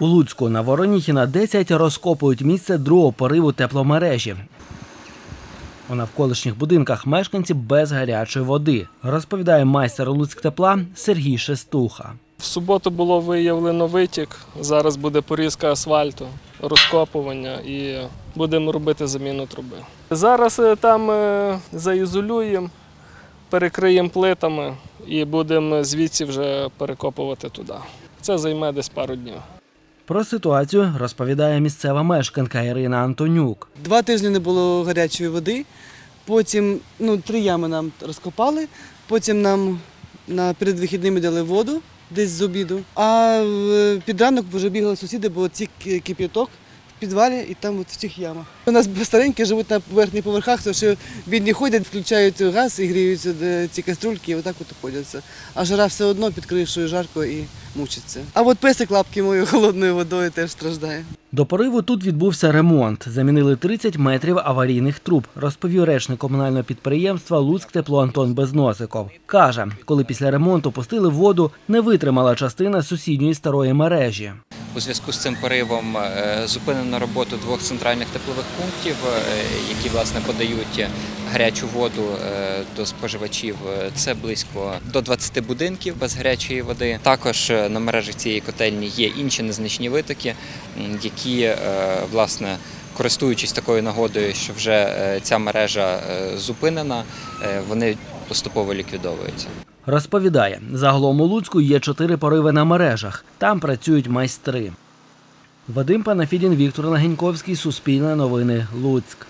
У Луцьку на Вороніхіна 10 розкопують місце другого пориву тепломережі. У навколишніх будинках мешканці без гарячої води, розповідає майстер Луцьктепла Сергій Шестуха. В суботу було виявлено витік. Зараз буде порізка асфальту, розкопування і будемо робити заміну труби. Зараз е, там е, заізолюємо, перекриємо плитами і будемо звідси вже перекопувати туди. Це займе десь пару днів. Про ситуацію розповідає місцева мешканка Ірина Антонюк. Два тижні не було гарячої води. Потім ну, три ями нам розкопали. Потім нам на перед вихідними дали воду десь з обіду. А під ранок вже бігали сусіди, бо ці кип'яток підвалі і там от в цих ямах. У нас старенькі живуть на верхніх поверхах, то що бідні ходять, включають газ і гріються ці каструльки, і отак от обходяться. А жара все одно під кришою жарко і мучиться. А от песик лапки моєю холодною водою теж страждає. До пориву тут відбувся ремонт. Замінили 30 метрів аварійних труб, розповів речник комунального підприємства Луцьктепло Антон Безносиков. Каже, коли після ремонту пустили воду, не витримала частина сусідньої старої мережі. У зв'язку з цим поривом е, зупинено роботу двох центральних теплових пунктів, е, які власне подають гарячу воду е, до споживачів. Це близько до 20 будинків без гарячої води. Також на мережах цієї котельні є інші незначні витоки, які власне. Користуючись такою нагодою, що вже ця мережа зупинена, вони поступово ліквідовується. Розповідає, загалом у Луцьку є чотири пориви на мережах. Там працюють майстри. Вадим Панафідін, Віктор Легеньковський Суспільне новини, Луцьк.